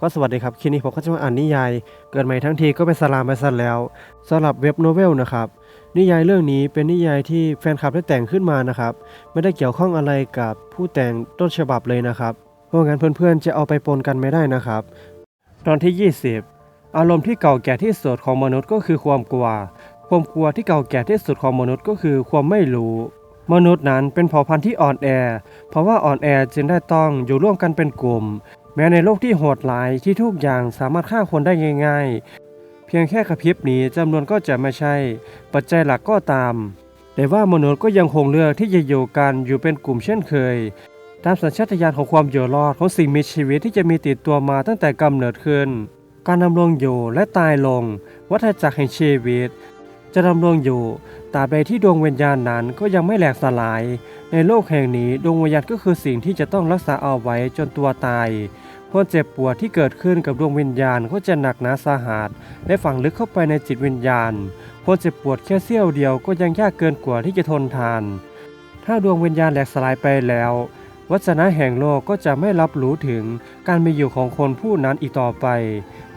ก็สวัสดีครับคลิปนี้ผมก็จะมาอ่านนิยาย เกิดใหม่ทั้งทีก็เป็นสลามไปซะแล้วสำหรับเว็บโนเวลนะครับนิยายเรื่องนี้เป็นนิยายที่แฟนคลับได้แต่งขึ้นมานะครับไม่ได้เกี่ยวข้องอะไรกับผู้แต่งต้นฉบับเลยนะครับเพราะงั้นเพื่อนๆจะเอาไปปนกันไม่ได้นะครับ ตอนที่ 20 อารมณ์ที่เก่าแก่ที่สุดของมนุษย์ก็คือความกลัว ความกลัวที่เก่าแก่ที่สุดของมนุษย์ก็คือความไม่รู้มนุษย์นั้นเป็นเผ่าพันธุ์ที่อ่อนแอ เพราะว่าอ่อนแอจึงได้ต้องอยู่ร่วมกันเป็นกลุ่ม แม้ในโลกที่โหดร้ายที่ทุกอย่างสามารถฆ่าคนได้ง่ายๆ เพียงแค่กระพริบหนี้จำนวนก็จะไม่ใช่ ปัจจัยหลักก็ตาม แต่ว่ามนุษย์ก็ยังคงเลือกที่จะอยู่กันอยู่เป็นกลุ่มเช่นเคย ตามสัญชาตญาณของความอยู่รอดของสิ่งมีชีวิตที่จะมีติดตัวมาตั้งแต่กำเนิดขึ้น การดำรงอยู่และตายลง วัฏจักรแห่งชีวิต จะดำรงอยู่ตราบใดที่ดวงวิญญาณนั้นก็ยังไม่แหลกสลาย ในโลกแห่งนี้ดวงวิญญาณก็คือสิ่งที่จะต้องรักษาเอาไว้จนตัวตาย ความเจ็บปวดที่เกิดขึ้นกับดวงวิญญาณก็จะหนักหนาสาหัสและฝังลึกเข้าไปในจิตวิญญาณความเจ็บปวดแค่เสี้ยวเดียวก็ยังยากเกินกว่าที่จะทนทาน ถ้าดวงวิญญาณแหลกสลายไปแล้ว วัจนะแห่งโลกก็จะไม่รับรู้ถึงการมีอยู่ของคนผู้นั้นอีกต่อไป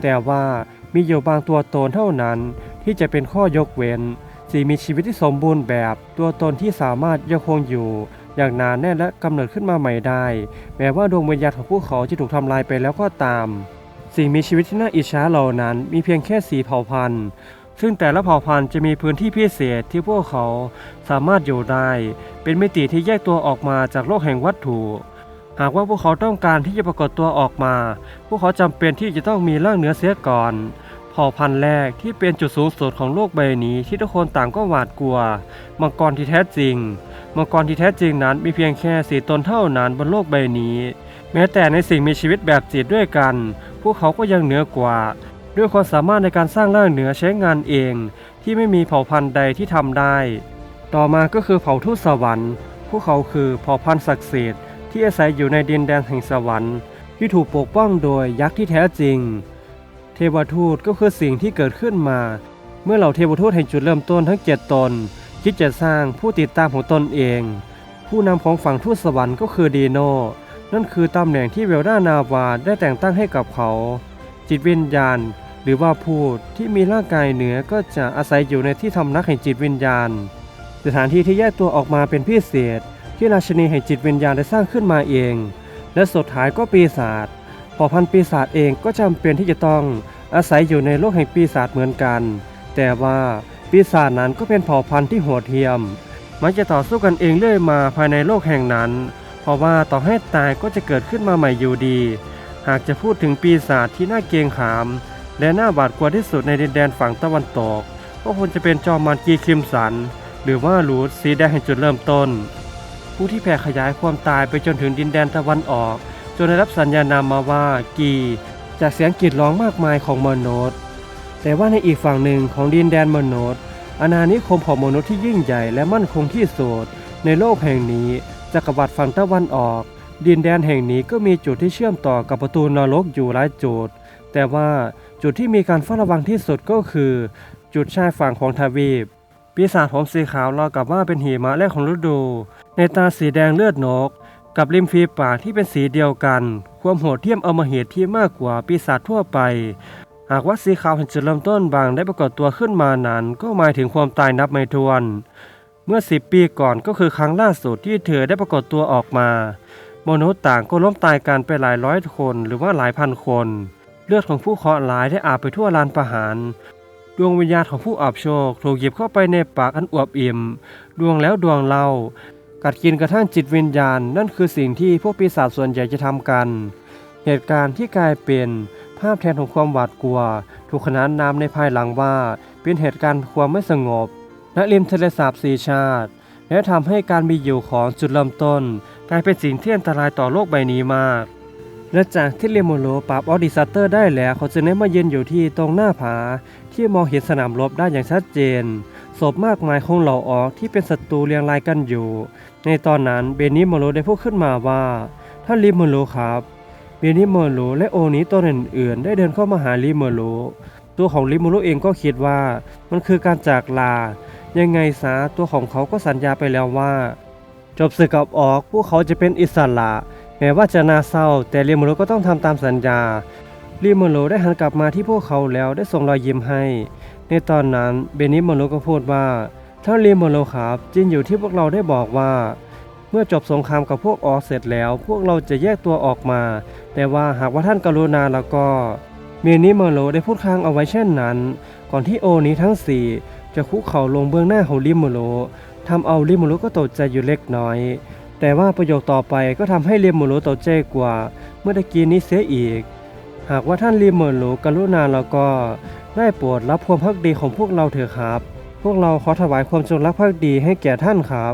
แต่ว่ามีอยู่บางตัวตนเท่านั้นที่จะเป็นข้อยกเว้นสิ่งมีชีวิตที่สมบูรณ์แบบ ตัวตนที่สามารถยังคงอยู่ อย่างหนานแน่นและกำเนิดขึ้นมาใหม่ได้ แม้ว่าดวงวิญญาณของพวกเขาจะถูกทำลายไปแล้วก็ตาม สิ่งมีชีวิตที่น่าอิจฉาเหล่านั้นมีเพียงแค่สีเผ่าพันธุ์ซึ่งแต่ละเผ่าพันธุ์จะมีพื้นที่พิเศษที่พวกเขาสามารถอยู่ได้ เป็นมิติที่แยกตัวออกมาจากโลกแห่งวัตถุ หากว่าพวกเขาต้องการที่จะปรากฏตัวออกมา พวกเขาจำเป็นที่จะต้องมีร่างเหนือเสียก่อน เผ่าพันธุ์แรกที่เป็นจุดสูงสุดของโลกใบนี้ที่ทุกคนต่างก็หวาดกลัว มังกรที่แท้จริง มังกรที่แท้จริงนั้นมีเพียงแค่สี่ตนเท่านั้นบนโลกใบนี้ แม้แต่ในสิ่งมีชีวิตแบบจิตด้วยกัน พวกเขาก็ยังเหนือกว่า ด้วยความสามารถในการสร้างร่างเหนือใช้งานเอง ที่ไม่มีเผ่าพันธุ์ใดที่ทำได้ ต่อมาก็คือเผ่าทูตสวรรค์พวกเขาคือเผ่าพันธุ์ศักดิ์สิทธิ์ที่อาศัยอยู่ในดินแดนแห่งสวรรค์ ที่ถูกปกป้องโดยยักษ์ที่แท้จริง เทวทูตก็คือสิ่งที่เกิดขึ้นมา เมื่อเหล่าเทวทูตแห่งจุดเริ่มต้นทั้งเจ็ดตน คิดจะสร้างผู้ติดตามของตนเอง ผู้นำของฝั่งทูตสวรรค์ก็คือดีโน นั่นคือตำแหน่งที่เวลดานาวาได้แต่งตั้งให้กับเขา จิตวิญญาณ หรือว่าผู้ที่มีร่างกายเหนือก็จะอาศัยอยู่ในที่ทำนักแห่งจิตวิญญาณ สถานที่ที่แยกตัวออกมาเป็นพิเศษ ที่ราชนีแห่งจิตวิญญาณได้สร้างขึ้นมาเอง และสุดท้ายก็ปีศาจเผ่าพันปีศาจเองก็จำเป็นที่จะต้องอาศัยอยู่ในโลกแห่งปีศาจเหมือนกัน แต่ว่า ปีศาจนั้นก็เป็นเผ่าพันธุ์ที่โหดเหี้ยม มักจะต่อสู้กันเองเรื่อยมาภายในโลกแห่งนั้น เพราะว่าต่อให้ตายก็จะเกิดขึ้นมาใหม่อยู่ดี หากจะพูดถึงปีศาจที่น่าเกรงขาม และน่าบาดกลัวที่สุดในดินแดนฝั่งตะวันตกก็ควรจะเป็นจอมมารกีคิมสัน หรือว่ารูทสีแดงแห่งจุดเริ่มต้น ผู้ที่แผ่ขยายความตายไปจนถึงดินแดนตะวันออก จนได้รับสัญญานามมาว่ากี จากเสียงกรีดร้องมากมายของมนุษย์ แต่ว่าในอีกฝั่งหนึ่งของดินแดนมนุษย์ อาณานิคมของมนุษย์ที่ยิ่งใหญ่และมั่นคงที่สุดในโลกแห่งนี้จักรวรรดิฝั่งตะวันออก ดินแดนแห่งนี้ก็มีจุดที่เชื่อมต่อกับประตูนรกอยู่หลายจุด แต่ว่าจุดที่มีการเฝ้าระวังที่สุดก็คือ จุดชายฝั่งของทวีป ปีศาจผมสีขาวราวกับว่าเป็นหิมะแรกของฤดู ในตาสีแดงเลือดนก กับริมฝีปากที่เป็นสีเดียวกัน ความโหดเหี้ยมอมาเหตุที่มากกว่าปีศาจทั่วไป หากว่าสีขาวเห็นจุดเริ่มต้นบางได้ปรากฏตัวขึ้นมานั้น ก็หมายถึงความตายนับไม่ถ้วน เมื่อสิบปีก่อนก็คือครั้งล่าสุดที่เธอได้ปรากฏตัวออกมามนุษย์ต่างก็ล้มตายกันไปหลายร้อยคนหรือว่าหลายพันคน เลือดของผู้เคราะห์ร้ายได้อาบไปทั่วลานประหาร ดวงวิญญาณของผู้อับโชคถูกหยิบเข้าไปในปากอันอวบอิ่ม ดวงแล้วดวงเล่า กัดกินกระทั่งจิตวิญญาณ นั่นคือสิ่งที่พวกปีศาจส่วนใหญ่จะทำกัน เหตุการณ์ที่กลายเป็น ภาพแทนของความหวาดกลัว ถูกขนานนามในภายหลังว่า เป็นเหตุการณ์ความไม่สงบณริมทะเลสาบสีชาติ และทำให้การมีอยู่ของจุดเริ่มต้น กลายเป็นสิ่งที่อันตรายต่อโลกใบนี้มาก และจากที่เลโมโลปราบออดิซัตเตอร์ได้แล้วเขาจึงได้มาเยืนอยู่ที่ตรงหน้าผา ที่มองเห็นสนามรบได้อย่างชัดเจนศพมากมายของเหล่าออกที่เป็นศัตรูเรียงรายกันอยู่ ในตอนนั้นเบนิโมโลได้พูดขึ้นมาว่าท่านลิโมโลครับ เบนิโมโลและโอนี้ตัวอื่นๆได้เดินเข้ามาหาลิโมโลตัวของลิโมโลเองก็คิดว่ามันคือการจากลา ยังไงซะตัวของเขาก็สัญญาไปแล้วว่า จบศึกกับออกพวกเขาจะเป็นอิสระแม้ว่าจะน่าเศร้า แต่เรียมโรก็ต้องทำตามสัญญาลิโมโลได้หันกลับมาที่พวกเขาแล้วได้ส่งรอยยิ้มให้ ในตอนนั้นเบนิโมโลก็พูดว่าท่านลิโมโลครับจริงอยู่ที่พวกเราได้บอกว่า เมื่อจบสงครามกับพวกออกเสร็จแล้ว พวกเราจะแยกตัวออกมา แต่ว่าหากว่าท่านกรุณาแล้วก็ เมนิโมโลได้พูดค้างเอาไว้เช่นนั้น ก่อนที่โอนี้ทั้งสี่จะคุกเข่าลงเบื้องหน้าของลิมโลทำเอาลิมโลก็ตกใจอยู่เล็กน้อย แต่ว่าประโยคต่อไปก็ทำให้ลิมโลตกใจกว่า เมื่อตะกี้นี้เสียอีก หากว่าท่านลิมโลกรุณาแล้วก็ได้โปรดรับความพักดีของพวกเราเถอะครับ วกเราขอถวายความจงรักภักดีให้แก่ท่านครับ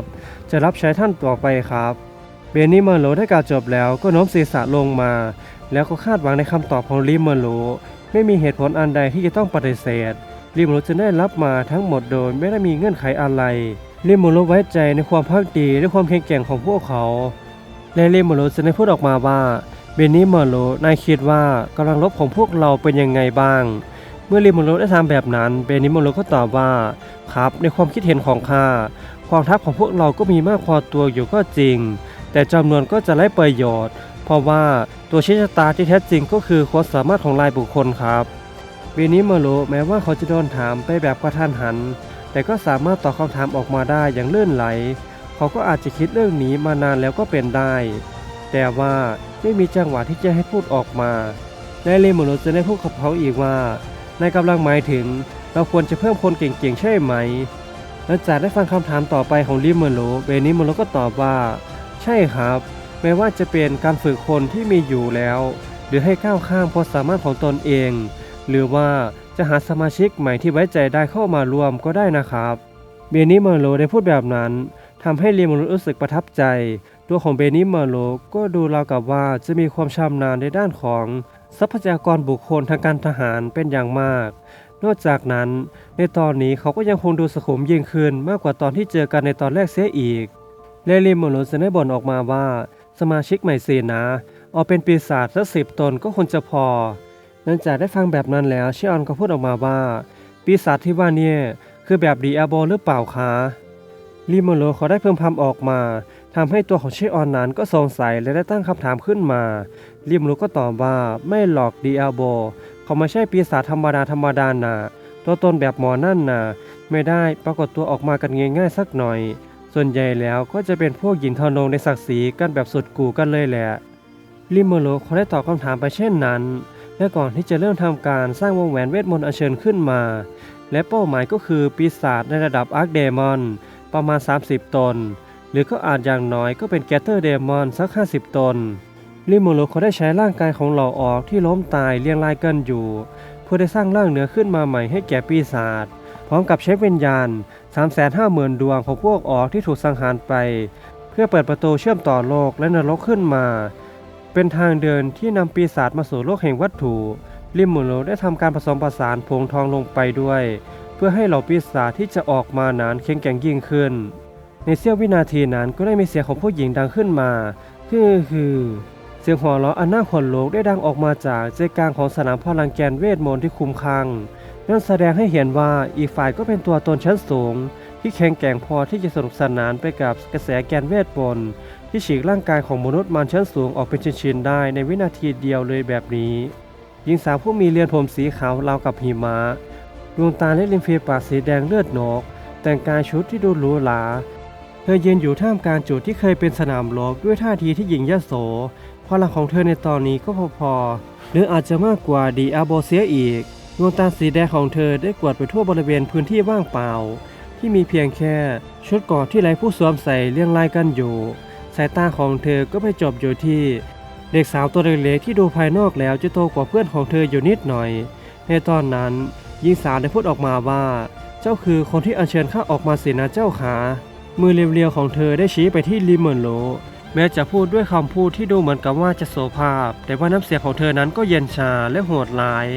จะรับใช้ท่านต่อไปครับ เบนนี่เมอร์โลได้กล่าวจบแล้วก็โน้มศีรษะลงมา แล้วก็คาดหวังในคำตอบของลิเมอร์โลไม่มีเหตุผลอันใดที่จะต้องปฏิเสธลิเมอร์โลจะได้รับมาทั้งหมดโดยไม่ได้มีเงื่อนไขอะไรลิเมอร์โลไว้ใจในความพักดีและความแข็งแกร่งของพวกเขา และลิเมอร์โลจะได้พูดออกมาว่าเบนนี่เมอร์โลนายคิดว่ากำลังรบของพวกเราเป็นยังไงบ้าง เมื่อลิเมอร์โลได้ทำแบบนั้น เบนนี่เมอร์โลก็ตอบว่า ครับ ในความคิดเห็นของข้ากองทัพของพวกเราก็มีมากพอตัวอยู่ก็จริง แต่จำนวนก็จะไร้ประโยชน์ เพราะว่าตัวชี้ชะตาที่แท้จริงก็คือความสามารถของรายบุคคลครับเบนิเมโลแม้ว่าเขาจะโดนถามไปแบบกระทันหัน แต่ก็สามารถตอบคำถามออกมาได้อย่างลื่นไหล เขาก็อาจจะคิดเรื่องนี้มานานแล้วก็เป็นได้ แต่ว่าไม่มีจังหวะที่จะให้พูดออกมาและเลโมโลจะได้พูดกับเขาอีกว่า ในกำลังหมายถึง เราควรจะเพิ่มคนเก่งๆ ใช่ไหม หลังจากได้ฟังคำถามต่อไปของลิมเมโลเบนิมโลก็ตอบว่า ใช่ครับไม่ว่าจะเป็นการฝึกคนที่มีอยู่แล้ว หรือให้ก้าวข้ามความสามารถของตนเอง หรือว่าจะหาสมาชิกใหม่ที่ไว้ใจได้เข้ามารวมก็ได้นะครับเบนิโมโลได้พูดแบบนั้นทำให้ลิเมโลรู้สึกประทับใจ ตัวของเบนิโมโลก็ดูราวกับว่าจะมีความชำนาญในด้านของ ทรัพยากรบุคคลทางการทหารเป็นอย่างมาก นอกจากนั้น ในตอนนี้เขาก็ยังคงดูสขุมยิ่งขึ้นมากกว่าตอนที่เจอกันในตอนแรกเสียอีกเลลิมโมโลจะได้บ่นออกมาว่า สมาชิกใหม่สีนะเอาเป็นปีศาจสักสิบตนก็ควรจะพอหลังจากได้ฟังแบบนั้นแล้วเชออนก็พูดออกมาว่า ปีศาจที่ว่าเนี่ยคือแบบดีอาโบหรือเปล่าคะ ลิโมโลเขาได้เพิ่มพำออกมาทำให้ตัวของเชออนนั้นก็สงสัยและได้ตั้งคำถามขึ้นมาลิโมโลก็ตอบว่าไม่หลอกดีอาโบ เขาไม่ใช่ปีศาจธรรมดาธรรมดานะตัวตนแบบหมอนั่นนะไม่ได้ปรากฏตัวออกมากันง่ายๆสักหน่อย ส่วนใหญ่แล้วก็จะเป็นพวกหญิงทอนงในศักดิ์ศรีกันแบบสุดกูกันเลยแหละลิมเมโลเขาได้ตอบคำถามไปเช่นนั้น และก่อนที่จะเริ่มทำการสร้างวงแหวนเวทมนต์อัญเชิญขึ้นมา และเป้าหมายก็คือปีศาจในระดับอาร์คเดมอน ประมาณ 30 ตน หรือก็อาจอย่างน้อยก็เป็นแกเตอร์เดมอนสัก 50 ตนลิโมโลเขาได้ใช้ร่างกายของเหล่าออกที่ล้มตายเรียงรายกันอยู่ เพื่อได้สร้างร่างเหนือขึ้นมาใหม่ให้แก่ปีศาจพร้อมกับใช้วิญญาณ 350,000 ดวงของพวกออกที่ถูกสังหารไป เพื่อเปิดประตูเชื่อมต่อโลกและนรกขึ้นมา เป็นทางเดินที่นำปีศาจมาสู่โลกแห่งวัตถุลิโมโลได้ทำการผสมผสานผงทองลงไปด้วย เพื่อให้เหล่าปีศาจที่จะออกมานั้นแข็งแกร่งยิ่งขึ้น ในเสี้ยววินาทีนั้นก็ได้มีเสียงของผู้หญิงดังขึ้นมา คือคือเสียงหัวเราะอันน่าขนลุกได้ดังออกมาจากใจกลางของสนามพลังแกนเวทมนต์ที่คุมคัง นั่นแสดงให้เห็นว่าอีกฝ่ายก็เป็นตัวตนชั้นสูง ที่แข็งแกร่งพอที่จะสนุกสนานไปกับกระแสแกนเวทมนต์ที่ฉีกร่างกายของมนุษย์มันชั้นสูงออกเป็นชิ้นๆได้ในวินาทีเดียวเลยแบบนี้หญิงสาวผู้มีเรือนผมสีขาวราวกับหิมะ ดวงตาและริมฝีปากสีแดงเลือดหนอก แต่งกายชุดที่ดูหรูหราเธอยืนอยู่ท่ามกลางจุดที่เคยเป็นสนามรบด้วยท่าทีที่หยิ่งยโสพลังของเธอในตอนนี้ก็พอๆหรืออาจจะมากกว่าดีอาโบเซียอีก ดวงตาสีแดงของเธอได้กวาดไปทั่วบริเวณพื้นที่ว่างเปล่า ที่มีเพียงแค่ชุดกราะที่ไร้ผู้สวมใส่เรียงรายกันอยู่ สายตาของเธอก็ไปจบอยู่ที่ เด็กสาวตัวเล็กๆที่ดูภายนอกแล้วจะโตกว่าเพื่อนของเธออยู่นิดหน่อย ในตอนนั้น หญิงสาวได้พูดออกมาว่า เจ้าคือคนที่อัญเชิญข้าออกมาสินะเจ้าขามือเรียวๆของเธอได้ชี้ไปที่ลิมเมอร์โลแม้จะพูดด้วยคำพูดที่ดูเหมือนกับว่าจะโสภาพ แต่ว่าน้ำเสียงของเธอนั้นก็เย็นชาและโหดร้าย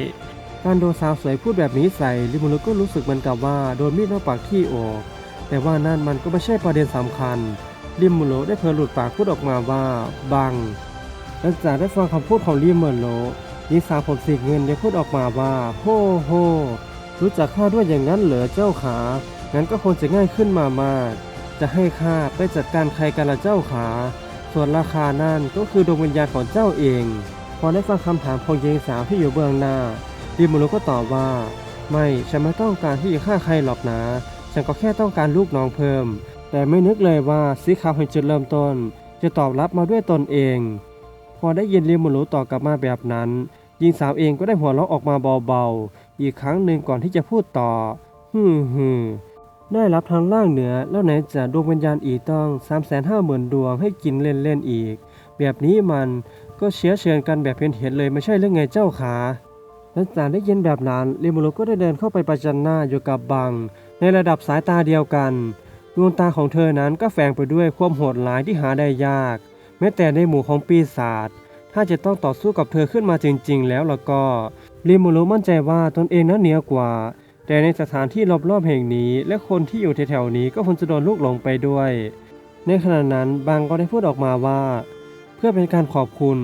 การโดนสาวสวยพูดแบบนี้ใส่ลิมูรุก็รู้สึกเหมือนกับว่าโดนมีดมาปากที่อก แต่ว่านั่นมันก็ไม่ใช่ประเด็นสำคัญ ลิมูรุได้เผลอหลุดปากพูดออกมาว่าบังหลังจากได้ฟังคำพูดของลิมูรุ หญิงสาวผมสีเงินได้พูดออกมาว่าโฮโฮรู้จักข้าด้วยอย่างนั้นเหรอเจ้าขา งั้นก็คงจะง่ายขึ้นมามาก จะให้ข้าไปจัดการใครกันละเจ้าขา ส่วนราคานั่นก็คือดวงวิญญาณของเจ้าเอง พอได้ฟังคำถามของหญิงสาวที่อยู่เบื้องหน้าริมูรุก็ตอบว่า ไม่ฉันไม่ต้องการที่จะฆ่าใครหรอกนะ ฉันก็แค่ต้องการลูกน้องเพิ่ม แต่ไม่นึกเลยว่าสีขาวแห่งจุดเริ่มต้น จะตอบรับมาด้วยตนเอง พอได้ยินเริมูรุตอบกลับมาแบบนั้นหญิงสาวเองก็ได้หัวเราะออกมาเบาๆ อีกครั้งหนึ่งก่อนที่จะพูดต่อฮึมฮึมได้รับทางล่างเหนือแล้วไหนจะดวงวิญญาณอีกต้อง3 5 0 0 0 0ดวงให้กินเล่นๆอีก แบบนี้มันก็เชื้อเชิญกันแบบเห็นเห็นเลยไม่ใช่เรื่องไงเจ้าขาหลังจากได้ยินแบบนั้นเริมูรุก็ได้เดินเข้าไปประจันหน้าอยู่กับบัง ในระดับสายตาเดียวกัน ดวงตาของเธอนั้นก็แฝงไปด้วยความโหดร้ายที่หาได้ยาก แม้แต่ในหมู่ของปีศาจถ้าจะต้องต่อสู้กับเธอขึ้นมาจริง ๆ แล้วล่ะก็ริมูรุมั่นใจว่าตนเองนั้นเหนือกว่า แต่ในสถานที่รอบๆแห่งนี้ และคนที่อยู่แถวๆนี้ก็คงจะโดนลูกหลงไปด้วย ในขณะนั้นบางก็ได้พูดออกมาว่า เพื่อเป็นการขอบคุณ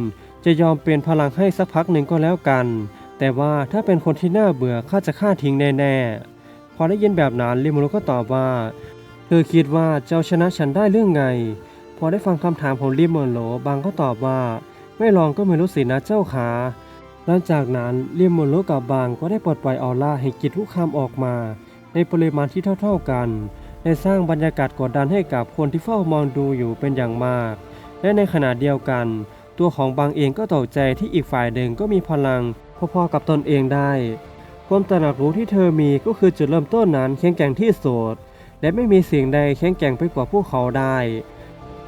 จะยอมเป็นพลังให้สักพักหนึ่งก็แล้วกัน แต่ว่าถ้าเป็นคนที่น่าเบื่อข้าจะฆ่าทิ้งแน่ๆพอได้ยินแบบนั้นริมูรุก็ตอบว่า เธอคิดว่าเจ้าชนะฉันได้เรื่องไง พอได้ฟังคำถามของริมูรุบางก็ตอบว่า ไม่ลองก็ไม่รู้สินะเจ้าขาหลังจากนั้นเลียมมุนโลกับบางก็ได้ปลดปล่อยออร่าให้กิจทุกคำออกมา ในปริมาณที่เท่าๆกันได้สร้างบรรยากาศกดดันให้กับคนที่เฝ้ามองดูอยู่เป็นอย่างมาก และในขณะเดียวกัน ตัวของบางเองก็ตกใจที่อีกฝ่ายหนึ่งก็มีพลังพอๆกับตนเองได้ ความตระหนักรู้ที่เธอมีก็คือจุดเริ่มต้นนั้นแข็งแกร่งที่สุดและไม่มีสิ่งใดแข็งแกร่งไปกว่าพวกเขาได้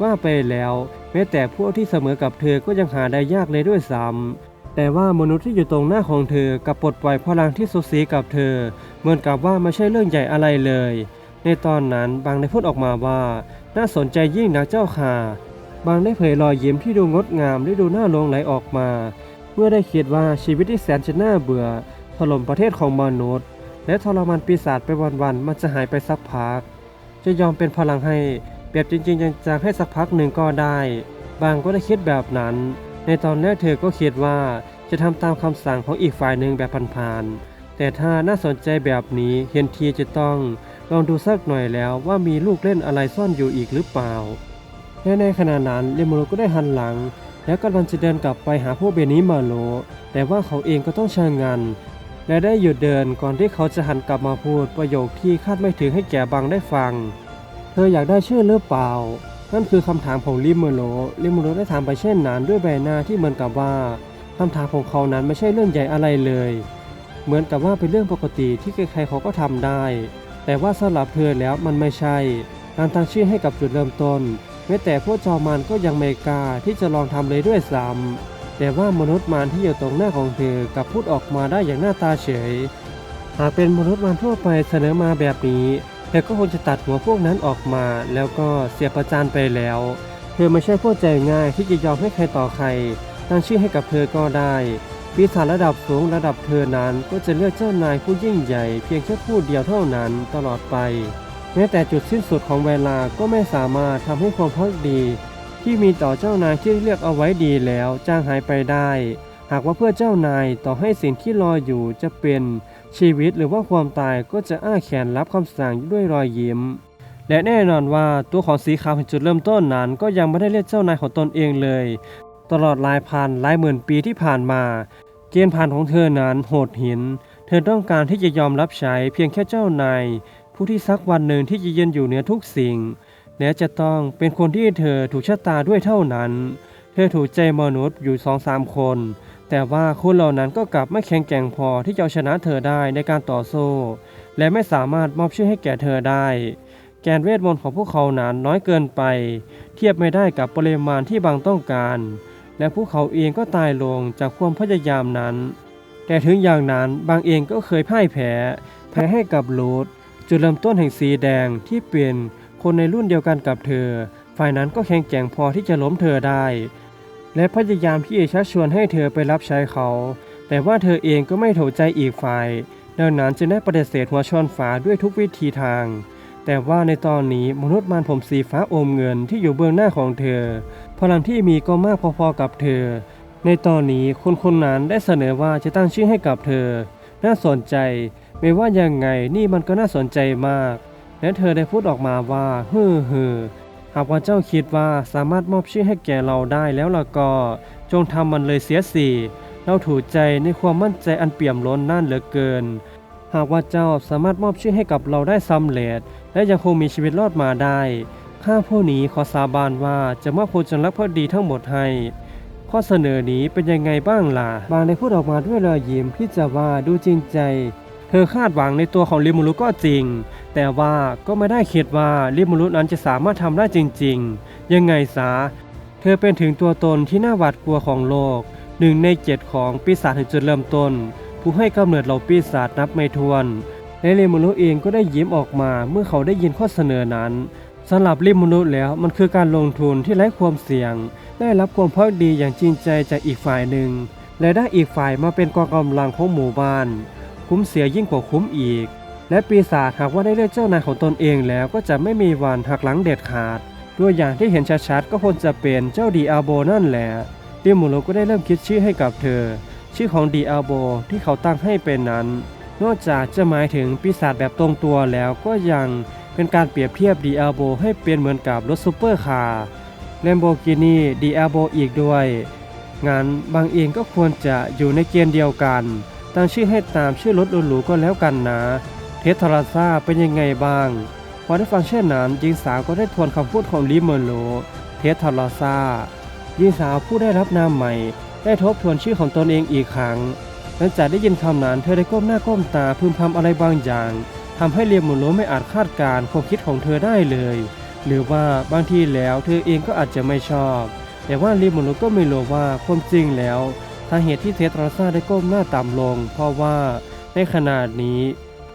ว่าไปแล้วแม้แต่พวกที่เสมอกับเธอก็ยังหาได้ยากเลยด้วยซ้ำแต่ว่ามนุษย์ที่อยู่ตรงหน้าของเธอกับปลดปล่อยพลังที่สุสีกับเธอ เหมือนกับว่าไม่ใช่เรื่องใหญ่อะไรเลย ในตอนนั้นบางได้พูดออกมาว่า น่าสนใจยิ่งนักเจ้าค่ะ บางได้เผยรอยยิ้มที่ดูงดงามและดูน่าลงไหลออกมา เมื่อได้คิดว่าชีวิตที่แสนจะน่าเบื่อ ถล่มประเทศของมนุษย์ และทรมานปีศาจไปวันๆมันจะหายไปสักพักจะยอมเป็นพลังให้ แบบจริงๆจังๆให้สักพักหนึ่งก็ได้ บางก็ได้คิดแบบนั้น ในตอนแรกเธอก็คิดว่าจะทำตามคำสั่งของอีกฝ่ายหนึ่งแบบผ่านๆแต่ถ้าน่าสนใจแบบนี้เห็นทีจะต้องลองดูสักหน่อยแล้วว่ามีลูกเล่นอะไรซ่อนอยู่อีกหรือเปล่าและในขณะนั้นเลโมโรก็ได้หันหลัง แล้วกำลังจะเดินกลับไปหาพวกเบนิมาโลแต่ว่าเขาเองก็ต้องชะงันและได้หยุดเดินก่อนที่เขาจะหันกลับมาพูดประโยคที่คาดไม่ถึงให้แก่บังได้ฟัง เธออยากได้ชื่อหรือเปล่า นั่นคือคำถามของลิมเมโลลิมเมโลได้ถามไปเช่นนั้นด้วยใบหน้าที่เหมือนกับว่าคำถามของเขานั้นไม่ใช่เรื่องใหญ่อะไรเลย เหมือนกับว่าเป็นเรื่องปกติที่ใครๆเขาก็ทำได้ แต่ว่าสำหรับเธอแล้วมันไม่ใช่ การตั้งชื่อให้กับจุดเริ่มต้นแม้แต่พวกจอมมันก็ยังไม่กล้าที่จะลองทำเลยด้วยซ้ำแต่ว่ามนุษย์มารที่อยู่ตรงหน้าของเธอกลับพูดออกมาได้อย่างหน้าตาเฉย หากเป็นมนุษย์มารทั่วไปเสนอมาแบบนี้ เธอก็คงจะตัดหัวพวกนั้นออกมา แล้วก็เสียประจานไปแล้ว เธอไม่ใช่พวกใจง่ายที่จะยอมให้ใครต่อใครตั้งชื่อให้กับเธอก็ได้ปีศาจระดับสูงระดับเธอนั้นก็จะเลือกเจ้านายผู้ยิ่งใหญ่เพียงแค่ผู้เดียวเท่านั้นตลอดไป แม้แต่จุดสิ้นสุดของเวลาก็ไม่สามารถทำให้ความพักดี ที่มีต่อเจ้านายที่เลือกเอาไว้ดีแล้วจางหายไปได้ หากว่าเพื่อเจ้านายต่อให้สิ่งที่รออยู่จะเป็น ชีวิตหรือว่าความตายก็จะอ้าแขนรับคำสั่งด้วยรอยยิ้ม และแน่นอนว่าตัวของสีขาวเป็นจุดเริ่มต้นนั้น ก็ยังไม่ได้เรียกเจ้านายของตนเองเลย ตลอดหลายพันหลายหมื่นปีที่ผ่านมา เกณฑ์ผ่านของเธอนั้นโหดหิน เธอต้องการที่จะยอมรับใช้เพียงแค่เจ้านายผู้ที่สักวันหนึ่งที่จะยืนอยู่เหนือทุกสิ่ง และจะต้องเป็นคนที่เธอถูกชะตาด้วยเท่านั้น เธอถูกใจมนุษย์อยู่สองสามคน แต่ว่าคนเหล่านั้นก็กลับไม่แข็งแกร่งพอที่จะเอาชนะเธอได้ในการต่อสู้ และไม่สามารถมอบชื่อให้แก่เธอได้ แกนเวทมนต์ของพวกเขานั้นน้อยเกินไป เทียบไม่ได้กับปริมาณที่บางต้องการ และพวกเขาเองก็ตายลงจากความพยายามนั้น แต่ถึงอย่างนั้นบางเองก็เคยพ่ายแพ้แพ้ให้กับลูดจุดเริ่มต้นแห่งสีแดงที่เป็นคนในรุ่นเดียวกันกับเธอ ฝ่ายนั้นก็แข็งแกร่งพอที่จะล้มเธอได้ และพยายามที่จะชักชวนให้เธอไปรับใช้เขา แต่ว่าเธอเองก็ไม่ถูกใจอีกฝ่ายดังนั้นจึงได้ปฏิเสธหัวชนฝาด้วยทุกวิธีทาง แต่ว่าในตอนนี้มนุษย์มารผมสีฟ้าอมเงินที่อยู่เบื้องหน้าของเธอ พลังที่มีก็มากพอๆกับเธอ ในตอนนี้คนคนนั้นได้เสนอว่าจะตั้งชื่อให้กับเธอ น่าสนใจ ไม่ว่ายังไงนี่มันก็น่าสนใจมาก และเธอได้พูดออกมาว่าเฮ้อเฮ้อ หากว่าเจ้าคิดว่าสามารถมอบชื่อให้แก่เราได้แล้วล่ะก็ จงทำมันเลยเสียสิเราถูกใจในความมั่นใจอันเปี่ยมล้นนั่นเหลือเกิน หากว่าเจ้าสามารถมอบชื่อให้กับเราได้สำเร็จ และยังคงมีชีวิตรอดมาได้ข้าผู้นี้ขอสาบานว่าจะมอบผลจงรักภักดีทั้งหมดให้ ข้อเสนอนี้เป็นยังไงบ้างล่ะ บางได้พูดออกมาด้วยรอยยิ้มที่จะว่าดูจริงใจ เธอคาดหวังในตัวของริมูรุก็จริง แต่ว่าก็ไม่ได้คิดว่าริมูรุนั้นจะสามารถทำได้จริง ๆ ยังไงซะเธอเป็นถึงตัวตนที่น่าหวาดกลัวของโลกหนึ่งในเจ็ดของปีศาจถึงจุดเริ่มต้น ผู้ให้กำเนิดเหล่าปีศาจนับไม่ถ้วนและริมูรุเองก็ได้ยิ้มออกมาเมื่อเขาได้ยินข้อเสนอนั้นสำหรับริมูรุแล้วมันคือการลงทุนที่ไร้ความเสี่ยง ได้รับความพักดีอย่างจริงใจจากอีกฝ่ายหนึ่งและได้อีกฝ่ายมาเป็นกองกำลังของหมู่บ้าน คุ้มเสียยิ่งกว่าคุ้มอีก และปีศาจหากว่าได้เลือกเจ้านายของตนเองแล้วก็จะไม่มีวันหักหลังเด็ดขาด ตัวอย่างที่เห็นชัดๆก็ควรจะเป็นเจ้าดีอาโบนั่นแหละดิมูโรก็ได้เริ่มคิดชื่อให้กับเธอ ชื่อของดีอาโบที่เขาตั้งให้เป็นนั้น นอกจากจะหมายถึงปีศาจแบบตรงตัวแล้วก็ยังเป็นการเปรียบเทียบดีอาโบให้เป็นเหมือนกับรถซูเปอร์คาร์แลมโบกินีดีอาโบอีกด้วยงั้นบางเองก็ควรจะอยู่ในเกณฑ์เดียวกัน ตั้งชื่อให้ตามชื่อรถหรูๆก็แล้วกันนะ เทสทาราซาเป็นยังไงบ้าง พอได้ฟังเช่นนั้นหญิงสาวก็ได้ทวนคำพูดของลิเมโล เทสทาราซาหญิงสาวผู้ได้รับนามใหม่ ได้ทบทวนชื่อของตนเองอีกครั้ง หลังจากได้ยินคำนั้นเธอได้ก้มหน้าก้มตาพึมพำอะไรบางอย่างทำให้เลียมโมโลไม่อาจคาดการณ์ความคิดของเธอได้เลย หรือว่าบางทีแล้วเธอเองก็อาจจะไม่ชอบ แต่ว่าลิโมโนก็ไม่รู้ว่าความจริงแล้ว สาเหตุที่เทสราซาได้ก้มหน้าต่ำลง เพราะว่าในขณะนี้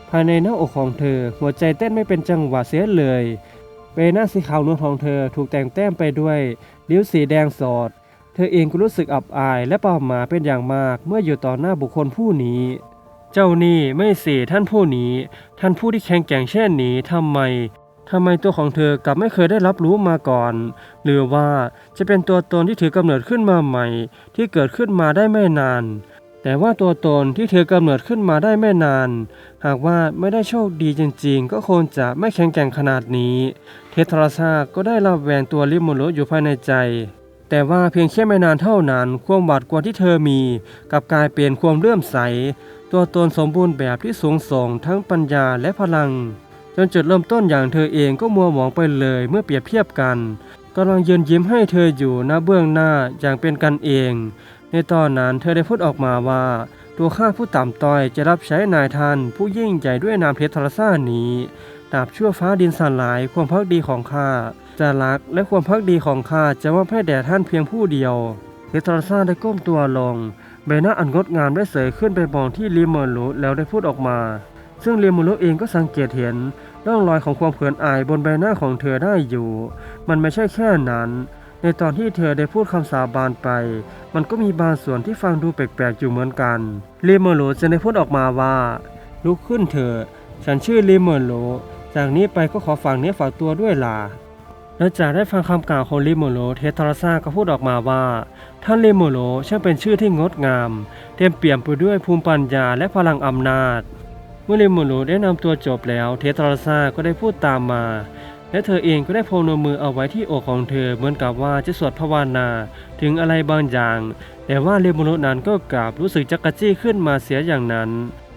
ภายในหน้าอกของเธอ หัวใจเต้นไม่เป็นจังหวะเสียเลยใบหน้าสีขาวนวลของเธอถูกแต่งแต้มไปด้วยริ้วสีแดงสดเธอเองก็รู้สึกอับอายและประหม่าเป็นอย่างมากเมื่ออยู่ต่อหน้าบุคคลผู้นี้ เจ้านี่ไม่สิท่านผู้นี้ ท่านผู้ที่แข็งแกร่งเช่นนี้ทำไม ทำไมตัวของเธอกลับไม่เคยได้รับรู้มาก่อน หรือว่าจะเป็นตัวตนที่ถือกำเนิดขึ้นมาใหม่ ที่เกิดขึ้นมาได้ไม่นาน แต่ว่าตัวตนที่เธอกำเนิดขึ้นมาได้ไม่นาน หากว่าไม่ได้โชคดีจริงๆ ก็คงจะไม่แข็งแกร่งขนาดนี้ เททราซาก็ได้รับแหวนตัวลิโมโรอยู่ภายในใจ แต่ว่าเพียงแค่ไม่นานเท่านั้นความหวาดกลัวที่เธอมีกับกลายเป็นความเลื่อมใส ตัวตนสมบูรณ์แบบที่สูงส่งทั้งปัญญาและพลัง นจุดเริ่มต้นอย่างเธอเองก็มัวหมองไปเลยเมื่อเปรียบเทียบกันกำลังยืนยิ้มให้เธออยู่หน้าเบื้องหน้าอย่างเป็นกันเอง ในตอนนั้นเธอได้พูดออกมาว่า ตัวข้าผู้ต่ำต้อยจะรับใช้นายท่านผู้ยิ่งใหญ่ด้วยนามเพชรทรซ่านี้ตราบชั่วฟ้าดินสลายความพักดีของข้าจะรักและความพักดีของข้าจะมอบให้แด่ท่านเพียงผู้เดียวเพชรทรซ่าได้ก้มตัวลงใบหน้าอันงดงามได้เสยขึ้นไปมองที่ลิเมอร์ลุแล้วได้พูดออกมา ซึ่งเรียมูโรเองก็สังเกตเห็น ร่องรอยของความเขินอายบนใบหน้าของเธอได้อยู่ มันไม่ใช่แค่นั้น ในตอนที่เธอได้พูดคำสาบานไป มันก็มีบางส่วนที่ฟังดูแปลกๆอยู่เหมือนกันเรียมูโรจะได้พูดออกมาว่า ลุกขึ้นเถอะฉันชื่อเรียมูโรจากนี้ไปก็ขอฝากเนื้อฝากตัวด้วยล่ะหลังจากได้ฟังคำกล่าวของลิโมโรเทสทาราซาก็พูดออกมาว่า ท่านลิโมโรช่างเป็นชื่อที่งดงาม เต็มเปี่ยมไปด้วยภูมิปัญญาและพลังอำนาจ เมื่อเลิโมโรได้นำตัวจบแล้ว เทสทราซาก็ได้พูดตามมา และเธอเองก็ได้พนมมือเอาไว้ที่อกของเธอเหมือนกับว่าจะสวดภาวนา ถึงอะไรบางอย่าง แต่ว่าเลิโมโรนั้นก็กลับรู้สึกจักกะจี้ขึ้นมาเสียอย่างนั้น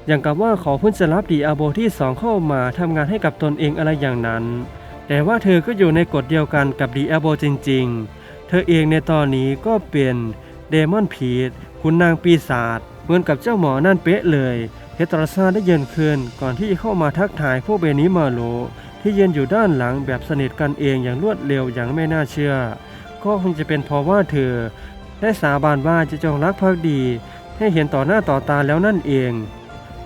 อย่างกับว่าขาเพิ่งจะรับดีอาโบที่สองเข้ามาทำงานให้กับตนเองอะไรอย่างนั้น แต่ว่าเธอก็อยู่ในกฎเดียวกันกับดีอาโบจริง ๆ เธอเองในตอนนี้ก็เป็นเดมอนพีดคุณนางปีศาจเหมือนกับเจ้าหมอนั่นเป๊ะเลย เฮตราซาได้เยืนขึ้นก่อนที่จะเข้ามาทักทายพวกเบนิมาโลที่เยืนอยู่ด้านหลังแบบสนิทกันเองอย่างรวดเร็วอย่างไม่น่าเชื่อ ก็คงจะเป็นเพราะว่าเธอ ได้สาบานว่าจะจงรักภักดี ให้เห็นต่อหน้าต่อตาแล้วนั่นเอง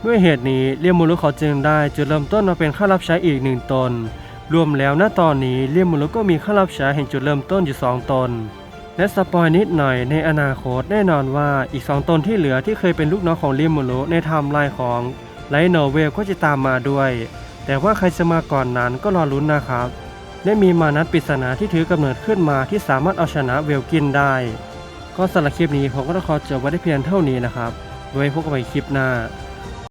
ด้วยเหตุนี้เลียมมูลุเขาจึงได้จุดเริ่มต้นมาเป็นข้ารับใช้อีกหนึ่งตน รวมแล้วณตอนนี้เลียมมูลุก็มีข้ารับใช้แห่งจุดเริ่มต้นอยู่สองตน และสปอยนิดหน่อยในอนาคตแน่นอนว่าอีกสองตนที่เหลือที่เคยเป็นลูกน้องของเลียมมูลุในไทม์ไลน์ของไลโนเวลก็จะตามมาด้วย แต่ว่าใครจะมาก่อนนั้นก็รอลุ้นนะครับ และมีมานัดปริศนาที่ถือกำเนิดขึ้นมาที่สามารถเอาชนะเวลกินได้ ก็สำหรับคลิปนี้ผมก็ต้องขอจบไว้ได้เพียงเท่านี้นะครับ ไว้พบกันใหม่คลิปหน้า